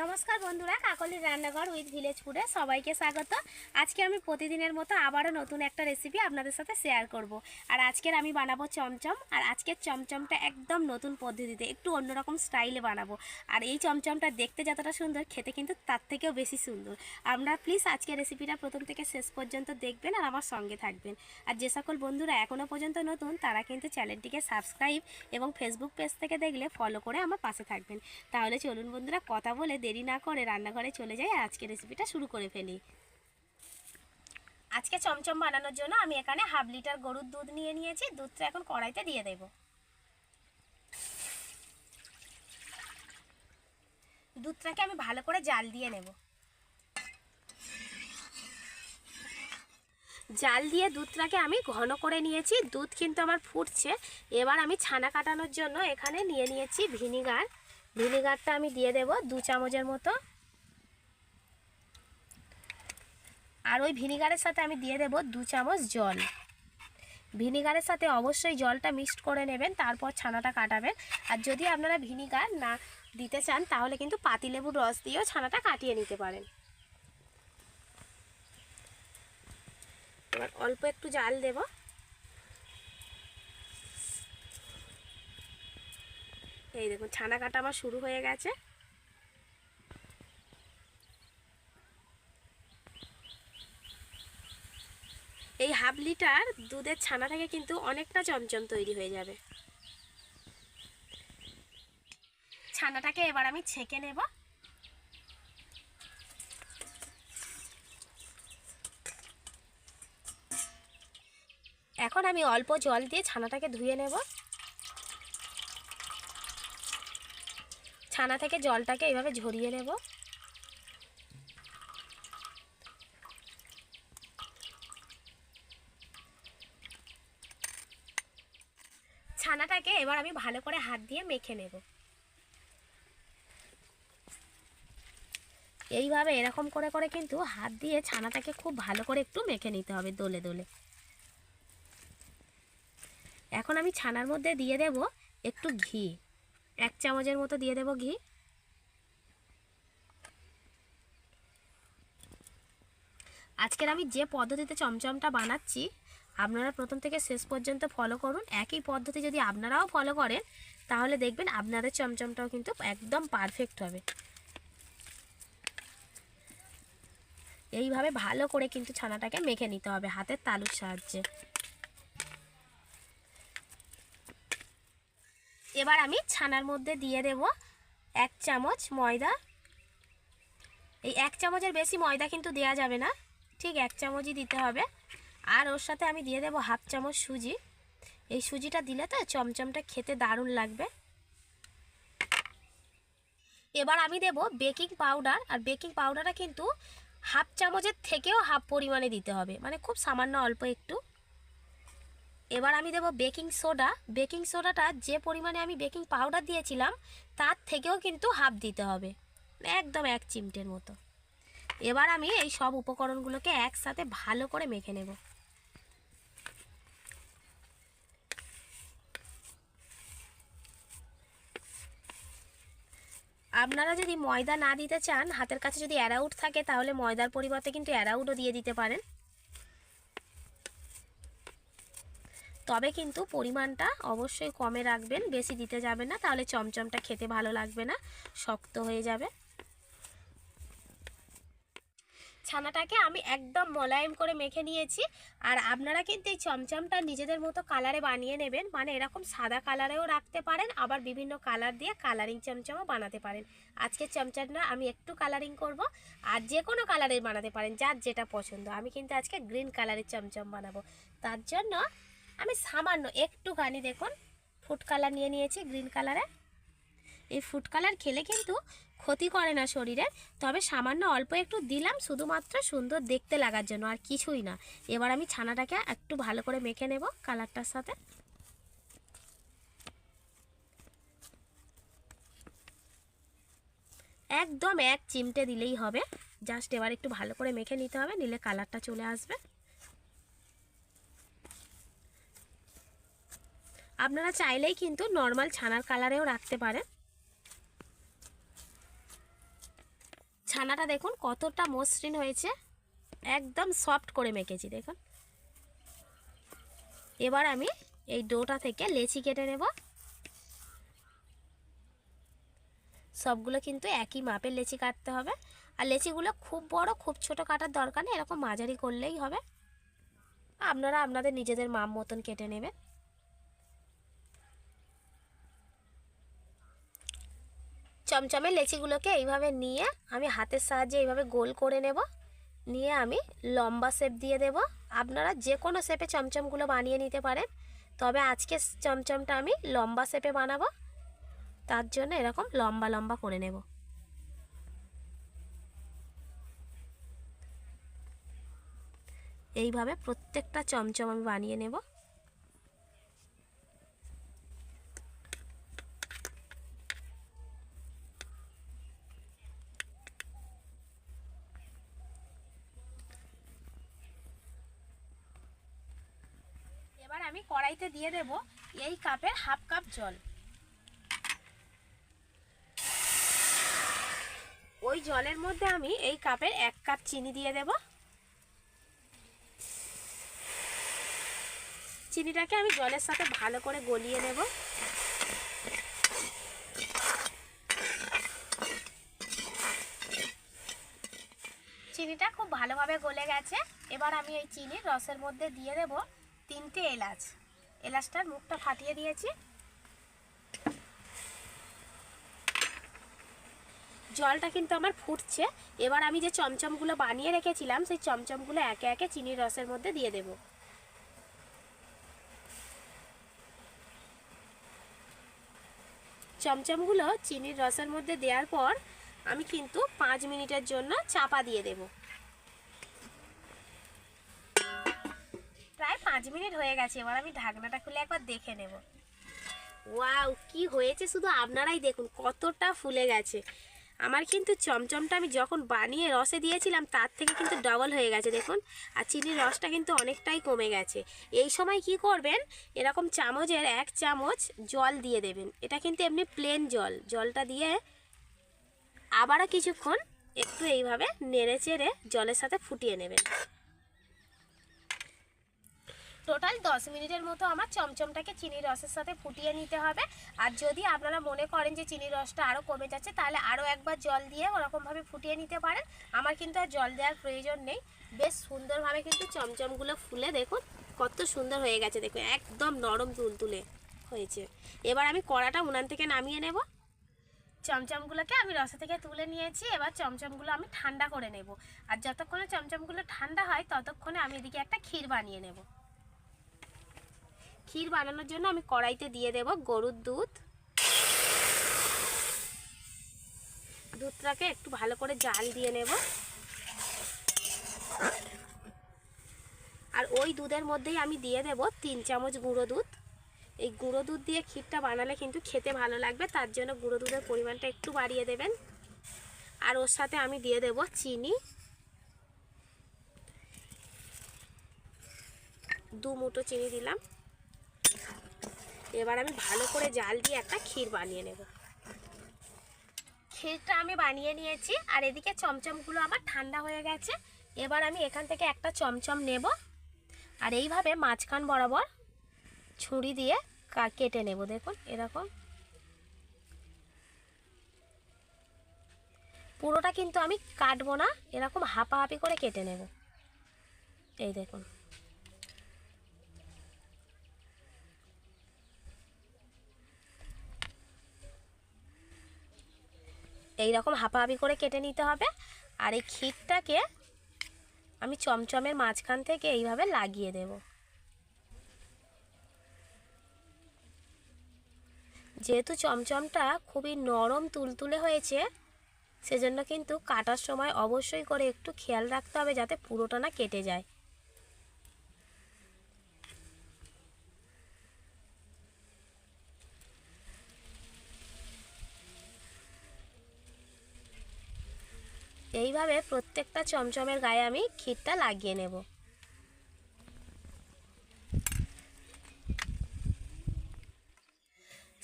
নমস্কার বন্ধুরা কাকলির রান্নাঘর উইথ ভিলেজ ফুডে সবাইকে স্বাগত। আজকে আমি প্রতিদিনের মতো আবারও নতুন একটা রেসিপি আপনাদের সাথে শেয়ার করব। আর আজকের আমি বানাবো চমচম, আর আজকের চমচমটা একদম নতুন পদ্ধতিতে, একটু অন্যরকম স্টাইলে বানাবো। আর এই চমচমটা দেখতে যতটা সুন্দর, খেতে কিন্তু তার থেকেও বেশি সুন্দর। আপনারা প্লিজ আজকের রেসিপিটা প্রথম থেকে শেষ পর্যন্ত দেখবেন আর আমার সঙ্গে থাকবেন। আর যে সকল বন্ধুরা এখনও পর্যন্ত নতুন, তারা কিন্তু চ্যানেলটিকে সাবস্ক্রাইব এবং ফেসবুক পেজ থেকে দেখলে ফলো করে আমার পাশে থাকবেন। তাহলে চলুন বন্ধুরা, কথা বলে দেরি না করে রান্নাঘরে চলে যাই আজকে রেসিপিটা শুরু করে ফেলি। আজকে চমচম বানানোর জন্য আমি এখানে হাফ লিটার গরুর দুধ নিয়ে নিয়েছি। দুধটা এখন কড়াইতে দিয়ে দেব। দুধটাকে আমি ভালো করে জাল দিয়ে নেব। জাল দিয়ে দুধটাকে আমি ঘন করে নিয়েছি। দুধ কিন্তু আমার ফুটছে। এবার আমি ছানা কাটানোর জন্য এখানে নিয়ে নিয়েছি ভিনিগার। ভিনিগারটা আমি দিয়ে দেব দু চামচের মতো। আর ওই ভিনিগারের সাথে আমি দিয়ে দেব দু চামচ জল। ভিনিগারের সাথে অবশ্যই জলটা মিক্সড করে নেবেন, তারপর ছানাটা কাটাবেন। আর যদি আপনারা ভিনিগার না দিতে চান, তাহলে কিন্তু পাতিলেবুর রস দিয়েও ছানাটা কাটিয়ে নিতে পারেন। এবার অল্প একটু জাল দেব। এই দেখুন, ছানা কাটা আমার শুরু হয়ে গেছে। এই হাফ লিটার দুধের ছানা থেকে কিন্তু অনেকটা চমচম তৈরি হয়ে যাবে। ছানাটাকে এবার আমি ছেঁকে নেব। এখন আমি অল্প জল দিয়ে ছানাটাকে ধুয়ে নেব। ছানা থেকে জলটাকে এইভাবে ঝরিয়ে নেব। ছানাটাকে এবার আমি ভালো করে হাত দিয়ে মেখে নেব। এইভাবে এরকম করে করে কিন্তু হাত দিয়ে ছানাটাকে খুব ভালো করে একটু মেখে নিতে হবে দোলে দোলে। এখন আমি ছানার মধ্যে দিয়ে দেব একটু ঘি। এক চামচের মতো দিয়ে দেব ঘি। আজকের আমি যে পদ্ধতিতে চমচমটা বানাচ্ছি, আপনারা প্রথম থেকে শেষ পর্যন্ত ফলো করুন। একই পদ্ধতি যদি আপনারাও ফলো করেন, তাহলে দেখবেন আপনাদের চমচমটাও কিন্তু একদম পারফেক্ট হবে। এইভাবে ভালো করে কিন্তু ছানাটাকে মেখে নিতে হবে হাতের তালুর সাহায্যে। এবার আমি ছানার মধ্যে দিয়ে দেব এক চামচ ময়দা। এই এক চামচের বেশি ময়দা কিন্তু দেয়া যাবে না, ঠিক এক চামচই দিতে হবে। আর ওর সাথে আমি দিয়ে দেব হাফ চামচ সুজি। এই সুজিটা দিলে তো চমচমটা খেতে দারুণ লাগবে। এবার আমি দেব বেকিং পাউডার, আর বেকিং পাউডারটা কিন্তু হাফ চামচের থেকেও হাফ পরিমাণে দিতে হবে মানে খুব সামান্য অল্প একটু। এবার আমি দেব বেকিং সোডা। বেকিং সোডাটা যে পরিমাণে আমি বেকিং পাউডার দিয়েছিলাম, তার থেকেও কিন্তু হাফ দিতে হবে। একদম এক চিমটের মতো। এবার আমি এই সব উপকরণগুলোকে একসাথে ভালো করে মেখে নেব। আপনারা যদি ময়দা না দিতে চান, হাতের কাছে যদি অ্যারাউট থাকে, তাহলে ময়দার পরিবর্তে কিন্তু অ্যারাউটও দিয়ে দিতে পারেন। তবে কিন্তু পরিমাণটা অবশ্যই কমে রাখবেন, বেশি দিতে যাবেন না, তাহলে চমচমটা খেতে ভালো লাগবে না, শক্ত হয়ে যাবে। ছানাটাকে আমি একদম মোলায়েম করে মেখে নিয়েছি, আর আপনারা কিন্তু এই চমচমটা নিজেদের মতো কালারে বানিয়ে নেবেন মানে এরকম সাদা কালারেও রাখতে পারেন, আবার বিভিন্ন কালার দিয়ে কালারিং চমচমও বানাতে পারেন। আজকের চমচমটা আমি একটু কালারিং করব, আর যে কোনো কালারের বানাতে পারেন, যার যেটা পছন্দ। আমি কিন্তু আজকে গ্রিন কালারের চমচম বানাবো। তার জন্য আমি সামান্য একটুখানি দেখুন ফুড কালার নিয়ে নিয়েছি গ্রিন কালারে এই ফুড কালার খেলে কিন্তু ক্ষতি করে না শরীরে, তবে সামান্য অল্প একটু দিলাম, শুধুমাত্র সুন্দর দেখতে লাগার জন্য, আর কিছুই না। এবার আমি ছানাটাকে একটু ভালো করে মেখে নেব কালারটার সাথে। একদম এক চিমটে দিলেই হবে। জাস্ট এবার একটু ভালো করে মেখে নিতে হবে, নিলে কালারটা চলে আসবে। আপনারা চাইলেই কিন্তু নর্মাল ছানার কালারেও রাখতে পারেন। ছানাটা দেখুন কতটা মসৃণ হয়েছে। একদম সফট করে মেখেছি, দেখুন। এবার আমি এই ডোটা থেকে লেচি কেটে নেব। সবগুলো কিন্তু একই মাপের লেচি কাটতে হবে। আর লেচিগুলো খুব বড়, খুব ছোট কাটার দরকার নেই, এরকম মাঝারি করলেই হবে। আপনারা আপনাদের নিজেদের মাপ মতন কেটে নেবেন। চমচমের লেচিগুলোকে এইভাবে নিয়ে আমি হাতের সাহায্যে এইভাবে গোল করে নেব। নিয়ে আমি লম্বা শেপ দিয়ে দেব। আপনারা যে কোনো শেপে চমচমগুলো বানিয়ে নিতে পারেন। তবে আজকে চমচমটা আমি লম্বা শেপে বানাবো। তার জন্য এরকম লম্বা লম্বা করে নেব। এইভাবে প্রত্যেকটা চমচম আমি বানিয়ে নেব এবার আমি কড়াইতে দিয়ে দেব এই কাপের হাফ কাপ জল। ওই জলের মধ্যে আমি এই কাপের এক কাপ চিনি দিয়ে দেব। চিনিটাকে আমি জলের সাথে ভালো করে গলিয়ে নেব। চিনিটা খুব ভালোভাবে গলে গেছে। এবার আমি এই চিনির রসের মধ্যে দিয়ে দেব তিনটে এলাচ। এলাচটার মুখটা ফাটিয়ে দিয়েছি। জলটা কিন্তু আমার ফুটছে। এবার আমি যে চমচমগুলো বানিয়ে রেখেছিলাম, সেই চমচমগুলো একে একে চিনির রসের মধ্যে দিয়ে দেব। চমচমগুলো চিনির রসের মধ্যে দেওয়ার পর আমি কিন্তু পাঁচ মিনিটের জন্য চাপা দিয়ে দেব। পাঁচ মিনিট হয়ে গেছে, এবার আমি ঢাকনাটা খুলে একবার দেখে নেব। ওয়াও, কি হয়েছে? শুধু আপনারাই দেখুন, কতটা ফুলে গেছে। আমার কিন্তু চমচমটা আমি যখন বানিয়ে রসে দিয়েছিলাম, তার থেকে কিন্তু ডবল হয়ে গেছে, দেখুন। আর চিনির রসটা কিন্তু অনেকটাই কমে গেছে। এই সময় কি করবেন? এরকম চামচের এক চামচ জল দিয়ে দেবেন। এটা কিন্তু এমনি প্লেন জল। জলটা দিয়ে আবারও কিছুক্ষণ একটু এইভাবে নেড়ে চেড়ে জলের সাথে ফুটিয়ে নেবেন। টোটাল দশ মিনিটের মতো আমার চমচমটাকে চিনির রসের সাথে ফুটিয়ে নিতে হবে। আর যদি আপনারা মনে করেন যে চিনির রসটা আরও কমে যাচ্ছে, তাহলে আরও একবার জল দিয়ে ওরকমভাবে ফুটিয়ে নিতে পারেন। আমার কিন্তু আর জল দেওয়ার প্রয়োজন নেই। বেশ সুন্দরভাবে কিন্তু চমচমগুলো ফুলে দেখুন, কত সুন্দর হয়ে গেছে। দেখুন, একদম নরম তুলতুলে হয়েছে। এবার আমি কড়াটা উনান থেকে নামিয়ে নেব। চমচমগুলোকে আমি রসা থেকে তুলে নিয়েছি। এবার চমচমগুলো আমি ঠান্ডা করে নেব। আর যতক্ষণে চমচমগুলো ঠান্ডা হয়, ততক্ষণে আমি এদিকে একটা ক্ষীর বানিয়ে নেব। ক্ষীর বানানোর জন্য আমি কড়াইতে দিয়ে দেব গরুর দুধ। দুধটাকে একটু ভালো করে জাল দিয়ে নেব। আর ওই দুধের মধ্যেই আমি দিয়ে দেব তিন চামচ গুঁড়ো দুধ। এই গুঁড়ো দুধ দিয়ে ক্ষীরটা বানালে কিন্তু খেতে ভালো লাগবে, তার জন্য গুঁড়ো দুধের পরিমাণটা একটু বাড়িয়ে দেবেন। আর ওর সাথে আমি দিয়ে দেব চিনি। দু মুঠো চিনি দিলাম। এবার আমি ভালো করে জাল দিয়ে একটা ক্ষীর বানিয়ে নেব। ক্ষীরটা আমি বানিয়ে নিয়েছি, আর এদিকে চমচমগুলো আমার ঠান্ডা হয়ে গেছে। এবার আমি এখান থেকে একটা চমচম নেব, আর এইভাবে মাঝখান বরাবর ছুরি দিয়ে কেটে নেব, দেখুন, এরকম। পুরোটা কিন্তু আমি কাটবো না, এরকম হাঁপাহাপি করে কেটে নেব। এই দেখুন। এই রকম হাঁপাহাপি করে কেটে নিতে হবে। আর এই ক্ষীরটাকে আমি চমচমের মাঝখান থেকে এইভাবে লাগিয়ে দেব। যেহেতু চমচমটা খুবই নরম তুলতুলে হয়েছে, সেজন্য কিন্তু কাটার সময় অবশ্যই করে একটু খেয়াল রাখতে হবে যাতে পুরোটা না কেটে যায়। এইভাবে প্রত্যেকটা চমচমের গায়ে আমি ক্ষীরটা লাগিয়ে নেব।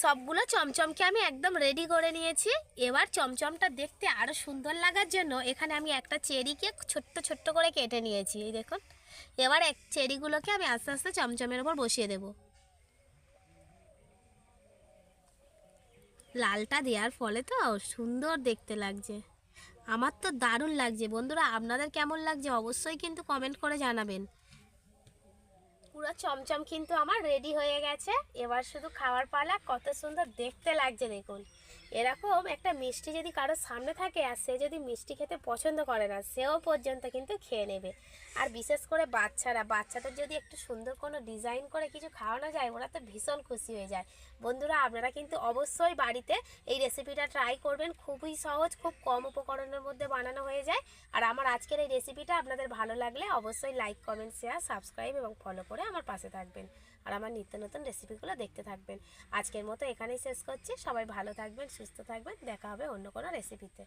সবগুলো চমচমকে আমি একদম রেডি করে নিয়েছি। এবার চমচমটা দেখতে আরও সুন্দর লাগার জন্য এখানে আমি একটা চেরিকে ছোট্ট ছোট্ট করে কেটে নিয়েছি, এই দেখুন। এবার এক চেরিগুলোকে আমি আস্তে আস্তে চমচমের ওপর বসিয়ে দেব। লালটা দেওয়ার ফলে তো সুন্দর দেখতে লাগছে। আমার তো দারুণ লাগছে। বন্ধুরা, আপনাদের কেমন লাগছে অবশ্যই কিন্তু কমেন্ট করে জানাবেন। পুরো চমচম কিন্তু আমার রেডি হয়ে গেছে। এবার শুধু খাওয়ার পালা, কত সুন্দর দেখতে লাগছে দেখুন। এরকম একটা মিষ্টি যদি কারোর সামনে থাকে আর সে যদি মিষ্টি খেতে পছন্দ করে না, সেও পর্যন্ত কিন্তু খেয়ে নেবে। আর বিশেষ করে বাচ্চারা, বাচ্চাদের যদি একটু সুন্দর কোনো ডিজাইন করে কিছু খাওয়ানো যায়, ওরা তো ভীষণ খুশি হয়ে যায়। বন্ধুরা, আপনারা কিন্তু অবশ্যই বাড়িতে এই রেসিপিটা ট্রাই করবেন। খুবই সহজ, খুব কম উপকরণের মধ্যে বানানো হয়ে যায়। আর আমার আজকের এই রেসিপিটা আপনাদের ভালো লাগলে অবশ্যই লাইক কমেন্ট শেয়ার সাবস্ক্রাইব এবং ফলো করে আমার পাশে থাকবেন। আর আমার নিত্য নতুন রেসিপিগুলো দেখতে থাকবেন। আজকের মতো এখানেই শেষ করছি। সবাই ভালো থাকবেন, সুস্থ থাকবেন। দেখা হবে অন্য কোনো রেসিপিতে